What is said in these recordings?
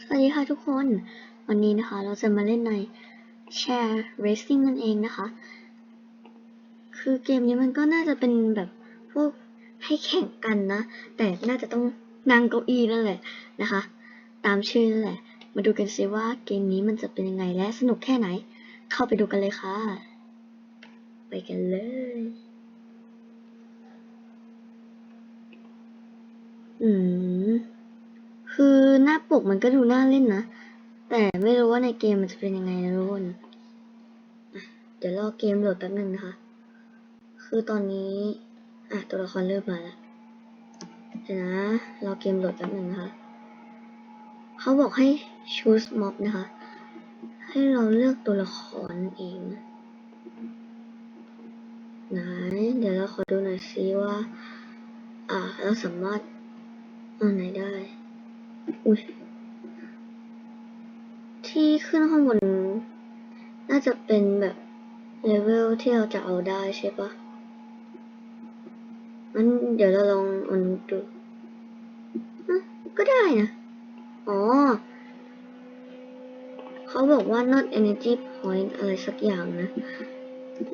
สวัสดีค่ะทุกคน วันนี้นะคะเราจะมาเล่นใน Share Racing นั่นเองนะคะ คือเกมนี้มันก็น่าจะเป็นแบบพวกให้แข่งกันนะ แต่น่าจะต้องนั่งเก้าอี้นั่นแหละนะคะ ตามชื่อนั่นแหละ มาดูกันซิว่าเกมนี้มันจะเป็นยังไงและสนุกแค่ไหน เข้าไปดูกันเลยค่ะ ไปกันเลยอืม คือหน้าปกมันก็ดูน่าเล่นนะ แต่ไม่รู้ว่าในเกมมันจะเป็นยังไงนะทุกคนเดี๋ยวรอเกมโหลดแป๊บนึงนะคะ คือตอนนี้ อะตัวละครเริ่มมาแล้วเดี๋ยวนะ รอเกมโหลดแป๊บนึงนะคะ เขาบอกให้ choose mob นะคะ ให้เราเลือกตัวละครเองนะเดี๋ยวเราขอดูหน่อยซิว่า อ่าเราสามารถเอาไหนได้ อุ้ยที่ขึ้นข้างบน น่าจะเป็นแบบเลเวลที่เราจะเอาได้ใช่ปะงั้นเดี๋ยวเราลองมันดูก็ได้นะ อ๋อ เขาบอกว่า not energy point อะไรสักอย่างนะ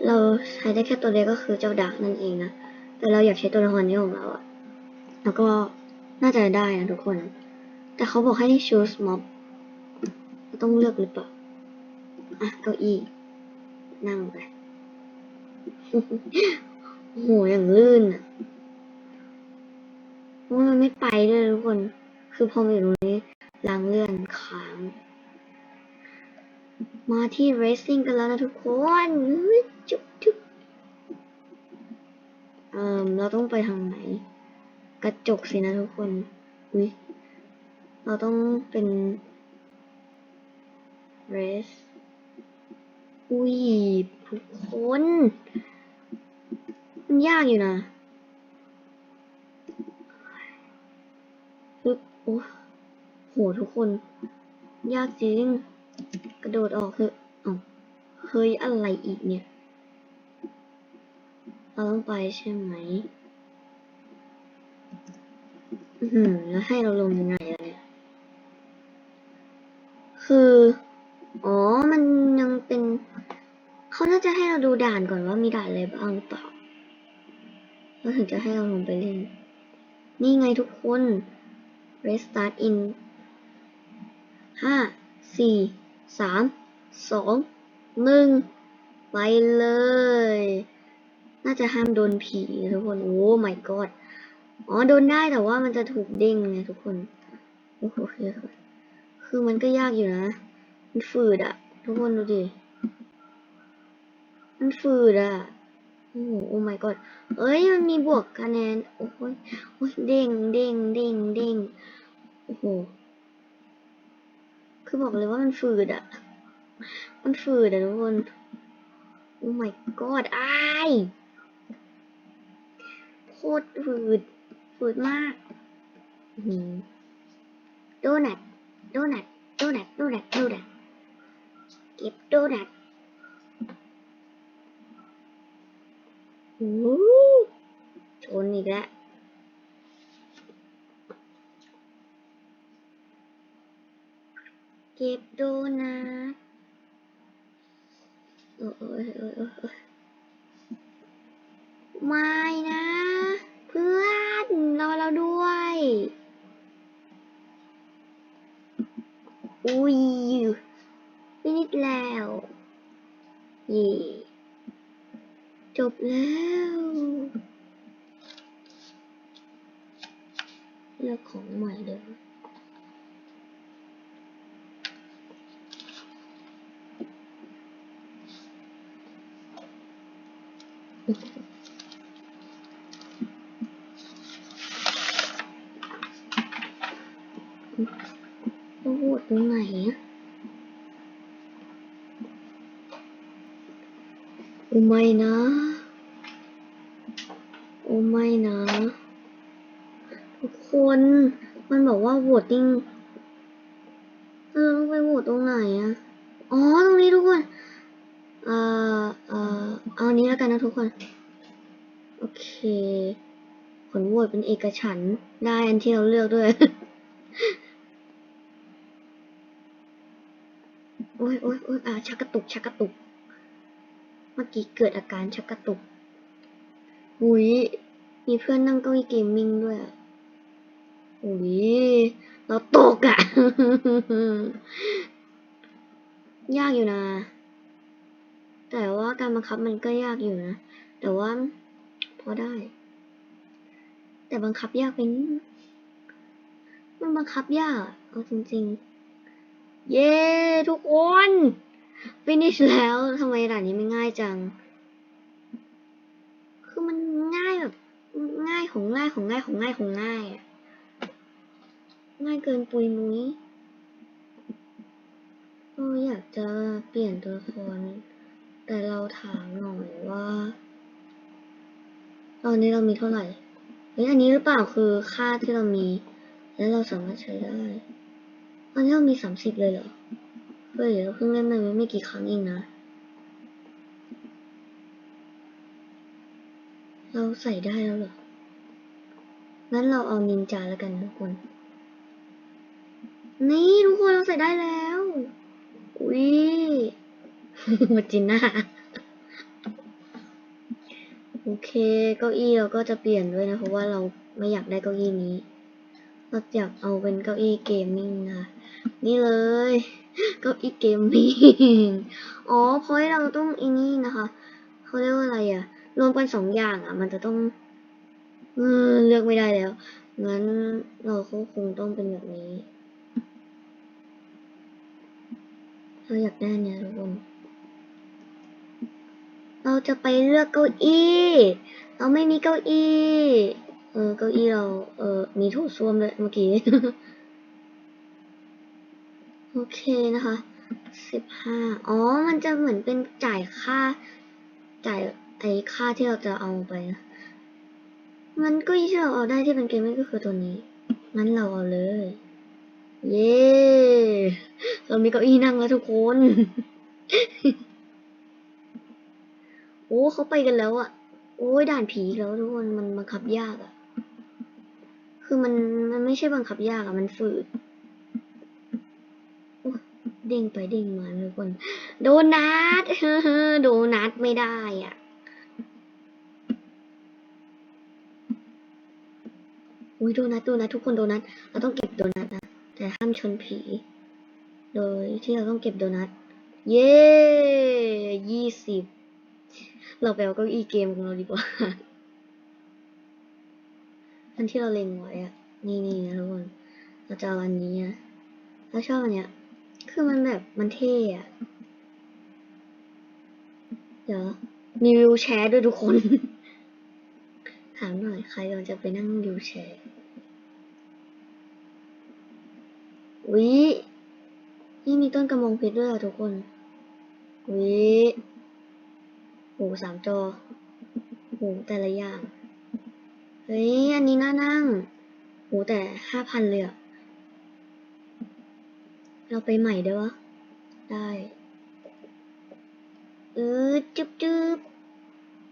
เราใช้ได้แค่ตัวเดียวก็คือเจ้าดักนั่นเองนะ แต่เราอยากใช้ตัวละครนี้ของเราอะแล้วก็น่าจะได้นะทุกคน แต่เขาบอกให้ choose mob ต้องเลือกหรือเปล่า อะเก้าอี้ นั่งไปโอ้โหอย่างลื่นอะว่ามันไม่ไปด้วยทุกคน คือพอมาอยู่ตรงนี้ล้างเลื่อนค้าง มาที่ racing กันแล้วนะทุกคนจุ๊บจุ๊บเอ่อเราต้องไปทางไหน กระจกสินะทุกคน อุ้ย เราต้องเป็น race อุ้ยทุกคน มันยากอยู่นะปึ๊บโอ้โหทุกคน ยากจริง กระโดดออกเถอะเอาเฮ้ยอะไรอีกเนี่ย เราต้องไปใช่ไหม อือหือแล้วให้เราลงยังไงล่ะเนี่ย คือ อ๋อ มันยังเป็น เขาน่า จะให้เราดูด่านก่อนว่ามีด่านอะไรบ้างหรือเปล่า แล้วถึงจะให้เราลงไปเล่น นี่ไงทุกคน restart in ห้าสี่สามสองหนึ่งไปเลย น่าจะห้ามโดนผีนะทุกคน โอ้ my god อ๋อ โดนได้แต่ว่ามันจะถูกเด้งไงทุกคน โอ้โหคือมันก็ยากอยู่นะ มันฝืดอะทุกคนดูดิ มันฝืดอะโอ้โหโอ้ my god เอ้ย มันมีบวกคะแนน โอ้โหโอ้ยเด้งเด้งเด้งเด้งโอ้โห คือบอกเลยว่ามันฝืดอะมันฝืดอะทุกคน โอ้ my god อายโคตรฝืด ฝืดมากหือโดนัท โดนัท โดนัท โดนัท โดนัท เก็บโดนัทโอ้โห ชนอีกแล้วเก็บโดนัทโอ้ยโอ้ยโอ้ยไม่นะ เพื่อนรอเราด้วย อุ้ยฟินิชแล้ว เย่จบแล้วเลือกของใหม่เลยต้อง โหวตตรงไหนอะโอ้ไม่นะ โอ้ไม่นะ ทุกคน มันบอกว่าโหวตติ้งเออต้องไปโหวตตรงไหนอะอ๋อ ตรงนี้ทุกคน เอ่อ เอ่อ เอาอันนี้แล้วกันนะทุกคน โอเค ผลโหวตเป็นเอกฉันได้อันที่เราเลือกด้วย โอ้ยโอ้ยโอ้ยอ่าชักกระตุกชักกระตุก เมื่อกี้เกิดอาการชักกระตุกอุ้ยมีเพื่อนนั่งเก้าอี้เกมมิ่งด้วยอุ้ยเราตกอะยากอยู่นะ แต่ว่าการบังคับมันก็ยากอยู่นะ แต่ว่าพอได้ แต่บังคับยากไปนิดนึงมันบังคับยากเอาจริง ๆ เย้ทุกคนฟินิชแล้วทำไมด่านนี้ไม่ง่ายจัง คือมันง่ายแบบ ง่ายของง่ายของง่ายของง่ายของง่ายอะง่ายเกินปุยมุ้ยเอออยากจะเปลี่ยนตัวละครแต่เราถามหน่อยว่า ตอนนี้เรามีเท่าไหร่เฮ้ยอันนี้หรือเปล่าคือค่าที่เรามี แล้วเราสามารถใช้ได้ ตอนนี้เรามีสามสิบเลยเหรอเฮ้ยเราเพิ่งเล่นมาไม่กี่ครั้งเองนะ เราใส่ได้แล้วเหรอ งั้นเราเอานินจาแล้วกันทุกคน นี่ทุกคนเราใส่ได้แล้ว อุ้ยจินน่าโอเค เก้าอี้เราก็จะเปลี่ยนด้วยนะ เพราะว่าเราไม่อยากได้เก้าอี้นี้ เราอยากเอาเป็นเก้าอี้เกมมิ่งนะ นี่เลยก้าอี้เกมมิ่งอ๋อเพราะเราต้องอีนี่นะคะเขาเรียกว่าอะไรอะรวมกันสองอย่างอะมันจะต้องเออเลือกไม่ได้แล้ว งั้นเราก็คงต้องเป็นแบบนี้ เราอยากได้เนี่ยทุกคนเราจะไปเลือกเก้าอี้ เราไม่มีเก้าอี้ เออ เก้าอี้เรา เออ มีโถส้วมด้วยเมื่อกี้ โอเคนะคะสิบห้าอ๋อ มันจะเหมือนเป็นจ่ายค่า จ่ายไอ้ค่าที่เราจะเอาไปนะงั้นก็ยี่ที่เราเอาได้ที่เป็นเกมไม่ก็คือตัวนี้ งั้นเราเอาเลย เย้ เรามีเก้าอี้นั่งแล้วทุกคน โอ้เขาไปกันแล้วอะโอ้ยด่านผีแล้วทุกคน มันบังคับยากอะคือมันมันไม่ใช่บังคับยากอะมันฝืด เด้งไปเด้งมาทุกคน โดนัทโดนัทไม่ได้อะอุ้ยโดนัทโดนัททุกคนโดนัทเราต้องเก็บโดนัทนะแต่ห้ามชนผี โดยที่เราต้องเก็บโดนัทเย้ยี่สิบเราไปเอาเก้าอี้เกมของเราดีกว่าอันที่เราเล็งไว้อะนี่นี่นะทุกคนเราจะเอาอันนี้นะเราชอบอันเนี้ย คือมันแบบมันเท่อะเดี๋ยวมีวิวแชร์ด้วยทุกคน ถามหน่อยใครกำลังจะไปนั่งวิวแชร์วินี่มีต้นกระมงเพชรด้วยอะทุกคนวิโหสามจอโหแต่ละอย่าง เฮ้ย อันนี้น่านั่งโหแต่ห้าพันเลยอะ เราไปใหม่ได้วะ ได้เออจุ๊บจุ๊บ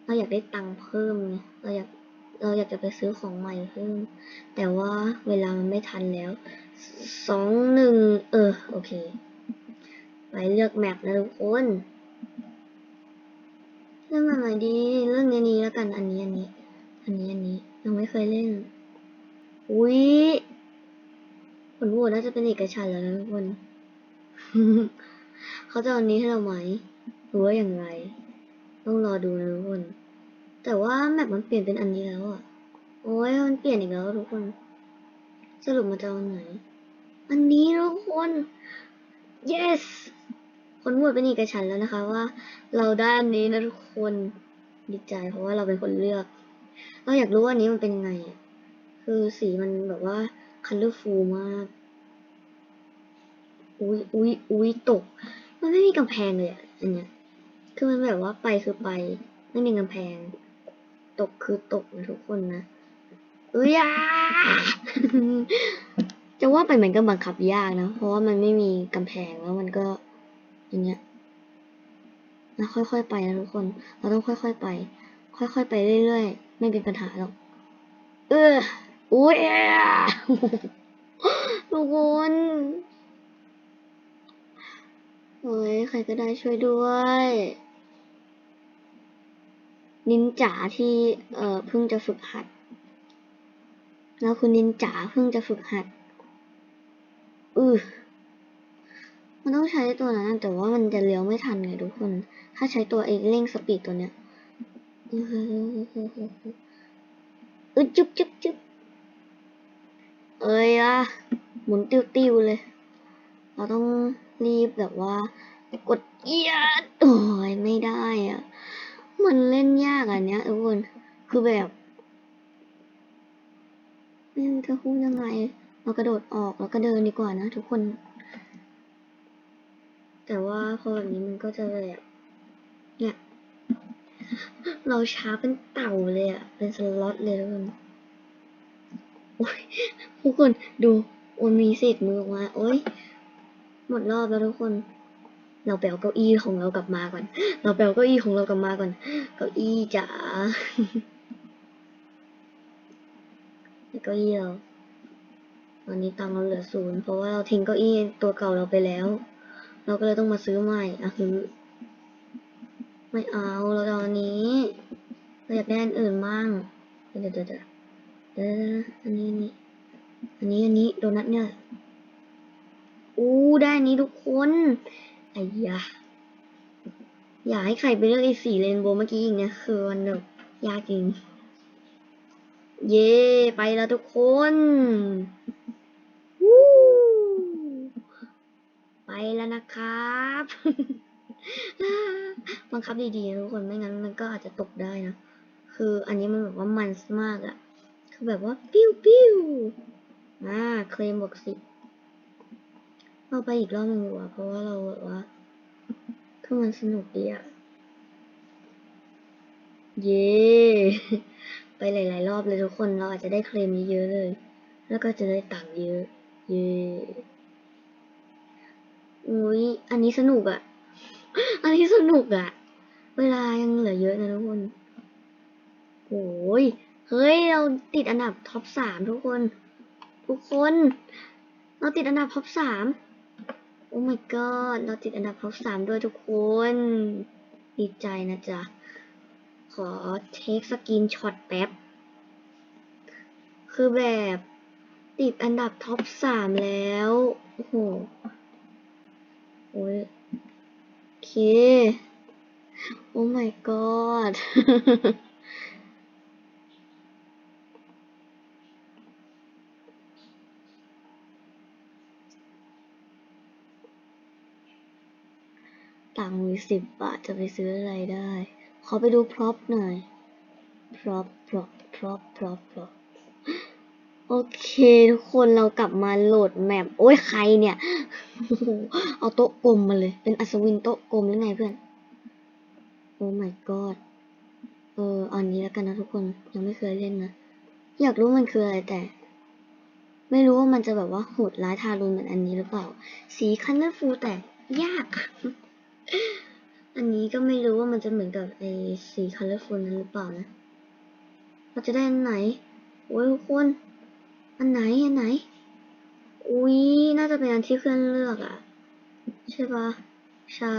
เราอยากได้ตังค์เพิ่มไงเราอยาก เราอยากจะไปซื้อของใหม่เพิ่ม แต่ว่าเวลามันไม่ทันแล้ว สองหนึ่ง เออ โอเค ไปเลือกแมปนะทุกคนเรื่องอะไรดี เรื่องนี้นี้แล้วกัน อันนี้อันนี้ อันนี้อันนี้ ยังไม่เคยเล่น อุ้ยผลโหวตน่าจะเป็นเอกฉันแล้วนะทุกคน เขาจะเอาอันนี้ให้เราไหมหรือว่าอย่างไร ต้องรอดูนะทุกคน แต่ว่าแมปมันเปลี่ยนเป็นอันนี้แล้วอะ โอ้ยมันเปลี่ยนอีกแล้วทุกคน สรุปมาจะเอาอันไหน อันนี้ทุกคน yes ผลโหวตเป็นเอกฉันแล้วนะคะว่า เราได้อันนี้นะทุกคนดีใจ เพราะว่าเราเป็นคนเลือก เราอยากรู้ว่าอันนี้มันเป็นยังไง คือสีมันแบบว่า colorful มาก อุ้ยอุ้ยอุ้ยตก มันไม่มีกำแพงเลยอะอันเนี้ย คือมันแบบว่าไปคือไป ไม่มีกำแพง ตกคือตกนะทุกคนนะเอ้ยอะจะว่าไปมันก็บังคับยากนะ เพราะว่ามันไม่มีกำแพงแล้วมันก็ อย่างเงี้ยนะค่อยๆไปนะทุกคน เราต้องค่อยๆไป ค่อยๆไปเรื่อยๆ ไม่เป็นปัญหาหรอก เอออุ้ยอะทุกคน เออใครก็ได้ช่วยด้วย นินจาที่เอ่อเพิ่งจะฝึกหัด แล้วคุณนินจาเพิ่งจะฝึกหัด อือมันต้องใช้ตัวนั้นแต่ว่ามันจะเลี้ยวไม่ทันไงทุกคน ถ้าใช้ตัวเองเร่งสปีดตัวเนี้ยอืออึจุ๊บจุ๊บจุ๊บเอ้ยอะหมุนติ้วติ้วๆเลย เราต้องรีบแบบว่า กดเอียดโอ้ยไม่ได้อะ มันเล่นยากอันเนี้ยทุกคนคือแบบไม่รู้จะพูดยังไง เรากระโดดออกแล้วก็เดินดีกว่านะทุกคน แต่ว่าพอแบบนี้มันก็จะแบบเนี่ยเราช้าเป็นเต่าเลยอะเป็นสล็อตเลยทุกคนโอ้ยทุกคนดูโอนมีเศษมือออกมา โอ้ย หมดรอบแล้วทุกคน เราไปเอาเก้าอี้ของเรากลับมาก่อน เราไปเอาเก้าอี้ของเรากลับมาก่อน เก้าอี้จ๋าเก้าอี้เราตอนนี้ตังเราเหลือศูนย์เพราะว่าเราทิ้งเก้าอี้ตัวเก่าเราไปแล้ว เราก็เลยต้องมาซื้อใหม่อะคือไม่เอาเราจะเอาอันนี้เราอยากได้อันอื่นมั่งเดี๋ยวเดี๋ยวเดี๋ยวเดี๋ยวเดี๋ยวอันนี้อันนี้อันนี้อันนี้โดนัทเนี่ย อู้ได้นี้ทุกคนไอ้ยะอยากให้ใครไปเลือกไอ้สีเรนโบว์เมื่อกี้อีกนะคือมันแบบยากจริง เย่ไปแล้วทุกคนวู้ไปแล้วนะครับบังคับดีๆนะทุกคนไม่งั้นมันก็อาจจะตกได้นะคืออันนี้มันแบบว่ามันมากอะคือแบบว่าปิ้วปิ้วอ่าเคลมบวกสิบ เราไปอีกรอบหนึ่งดีกว่าเพราะว่าเราแบบว่าคือมันสนุกดีอะเย้ไปหลาย ๆ รอบเลยทุกคนเราอาจจะได้เคลมเยอะๆเลย แล้วก็จะได้ตังค์เยอะ เย้อุ้ยอันนี้สนุกอะอันนี้สนุกอะเวลายังเหลือเยอะนะทุกคนโอ้ยเฮ้ย เราติดอันดับท็อปสามทุกคน ทุกคน เราติดอันดับท็อปสาม โอ้ my god เราติดอันดับท็อปสามด้วยทุกคน ดีใจนะจ๊ะ ขอเทคสกินช็อตแป๊บ คือแบบติดอันดับท็อปสามแล้ว โอ้โหโอ้ยโอเค โอ้ my god ตังค์มีสิบบาทจะไปซื้ออะไรได้ ขอไปดูพร็อพหน่อย พร็อพ พร็อพ พร็อพ พร็อพ พร็อพ โอเคทุกคนเรากลับมาโหลดแมป โอ้ยใครเนี่ย เอาโต๊ะกลมมาเลย เป็นอัศวินโต๊ะกลมหรือไงเพื่อน โอ้ my god เอออาอันนี้แล้วกันนะทุกคน ยังไม่เคยเล่นนะ อยากรู้มันคืออะไรแต่ไม่รู้ว่ามันจะแบบว่าโหดร้ายทารุณเหมือนอันนี้หรือเปล่า สีคันเลอร์ฟูแต่ยาก อันนี้ก็ไม่รู้ว่ามันจะเหมือนกับไอ้สีคันเลอร์ฟูนั้นหรือเปล่านะ เราจะได้อันไหน โอ้ยทุกคน อันไหน อันไหน อุ้ยน่าจะเป็นอันที่เพื่อนเลือกอะใช่ปะใช่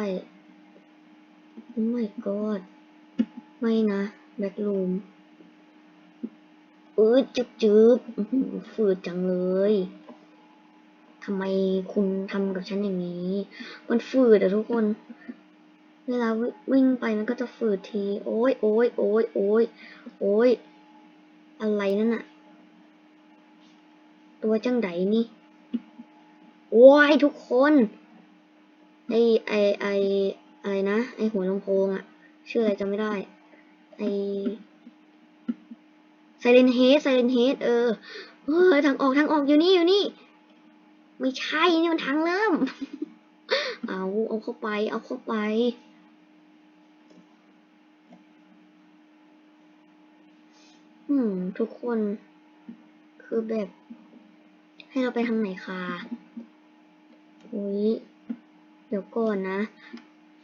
โอ้ my god ไม่นะแบ็กลูมเออจึบจึบอื้อหือฝืดจังเลยทำไมคุณทำกับฉันอย่างนี้ มันฝืดอะทุกคน เวลาวิ่งไปมันก็จะฝืดที โอ้ยโอ้ยโอ้ยโอ้ยโอ้ยอะไรนั่นอะตัวจังไดนี่ โอ้ยทุกคนไอไอไออะไรนะ ไอหัวลำโพงอะชื่ออะไรจำไม่ได้ ไอไซเลนเฮดไซเลนเฮดเออเฮ้ยทางออกทางออกอยู่นี่อยู่นี่ ไม่ใช่นี่มันทางเริ่ม เอาเอาเข้าไป เอาเข้าไป อืม ทุกคนคือแบบ ให้เราไปทางไหนคะอุ้ยเดี๋ยวก่อนนะ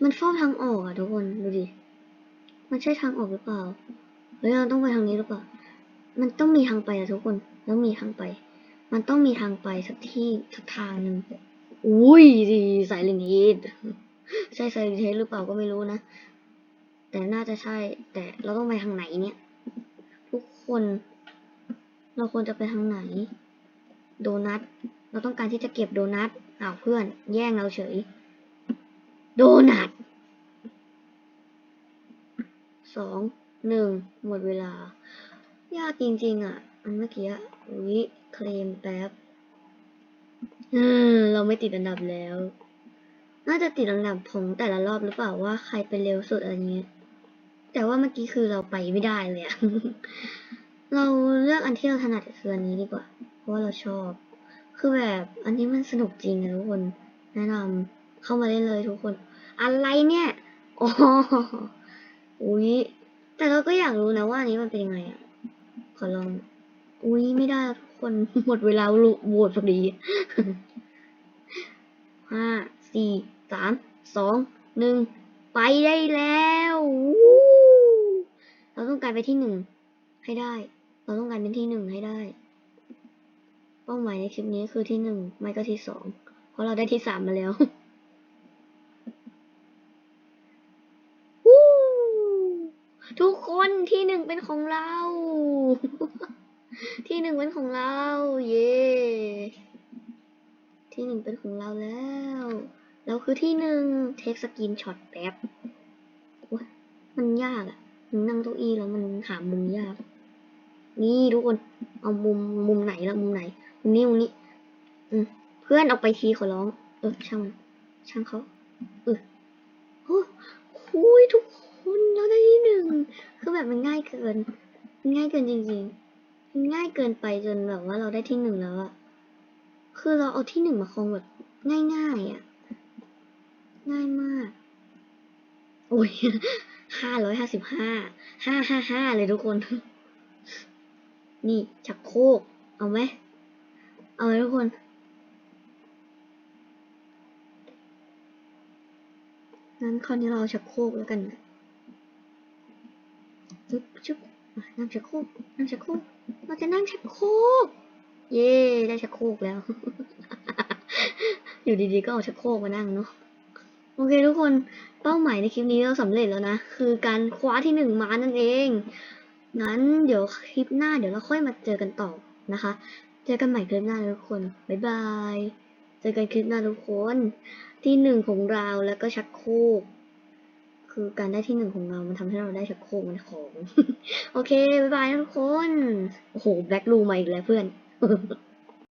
มันเฝ้าทางออกอะทุกคนดูดิ มันใช่ทางออกหรือเปล่า เฮ้ยเราต้องไปทางนี้หรือเปล่า มันต้องมีทางไปอะทุกคนต้องมีทางไป มันต้องมีทางไปสักที่สักทางหนึ่งอุ้ยดีสายเลนเฮดใช่ไซริเทสหรือเปล่าก็ไม่รู้นะ แต่น่าจะใช่ แต่เราต้องไปทางไหนเนี่ย ทุกคน เราควรจะไปทางไหน โดนัท เราต้องการที่จะเก็บโดนัทอ้าวเพื่อน แย่งเราเฉย โดนัทสองหนึ่งหมดเวลา ยากจริงๆ อะ อันเมื่อกี้อะอุ๊ยเคลมแป๊บเราไม่ติดอันดับแล้ว น่าจะติดอันดับของแต่ละรอบหรือเปล่าว่าใครไปเร็วสุดอะไรเงี้ย แต่ว่าเมื่อกี้คือเราไปไม่ได้เลยอะเราเลือกอันที่เราถนัดคืออันนี้ดีกว่า เพราะว่าเราชอบ คือแบบอันนี้มันสนุกจริงนะทุกคน แนะนำเข้ามาเล่นเลยทุกคน อะไรเนี่ยอ๋ออุ๊ยแต่เราก็อยากรู้นะว่าอันนี้มันเป็นยังไงอะขอลอง อุ๊ยไม่ได้ทุกคนหมดเวลาโหวตพอดีห้าสี่สามสองหนึ่งไปได้แล้ววู้ เราต้องการไปที่หนึ่งให้ได้ เราต้องการเป็นที่หนึ่งให้ได้ เป้าหมายในคลิปนี้คือที่หนึ่งไม่ก็ที่สอง เพราะเราได้ที่สามมาแล้วทุกคนที่หนึ่งเป็นของเรา ที่หนึ่งเป็นของเรา เย้ที่หนึ่งเป็นของเราแล้ว เราคือที่หนึ่งเทคสกินช็อตแป๊บมันยากอะ นั่งเก้าอี้แล้วมันหามุมยาก นี่ทุกคน เอามุมมุมไหนละมุมไหน มุมนี้มุมนี้ อืมเพื่อนเอาไปทีขอร้อง เออช่างมันช่างเขาเออโอ้คุยทุกคนเราได้ที่หนึ่งคือแบบมันง่ายเกิน ง่ายเกินจริงๆ ง่ายเกินไปจนแบบว่าเราได้ที่หนึ่งแล้วอะคือเราเอาที่หนึ่งมาครองแบบง่ายๆอะง่ายมาก โอ้ย ห้าร้อยห้าสิบห้า ห้าห้าห้าเลยทุกคน นี่ชักโคก เอาไหม เอาไหมทุกคนงั้นคราวนี้เราเอาชักโคกแล้วกันนะจุ๊บจุ๊บนั่งชักโคกนั่งชักโคกเราจะนั่งชักโคก เย้ได้ชักโคกแล้ว อยู่ดีๆก็เอาชักโคกมานั่งเนาะ โอเคทุกคนเป้าหมายในคลิปนี้เราสำเร็จแล้วนะ คือการคว้าที่หนึ่งมานั่นเองงั้นเดี๋ยวคลิปหน้าเดี๋ยวเราค่อยมาเจอกันต่อนะคะ เจอกันใหม่คลิปหน้าทุกคน บ๊ายบาย เจอกันคลิปหน้าทุกคน ที่หนึ่งของเราแล้วก็ชักโครกคือการได้ที่หนึ่งของเรามันทำให้เราได้ชักโครกมันของ โอเค บ๊ายบายทุกคน โอ้โห แบล็ครูมาอีกแล้วเพื่อน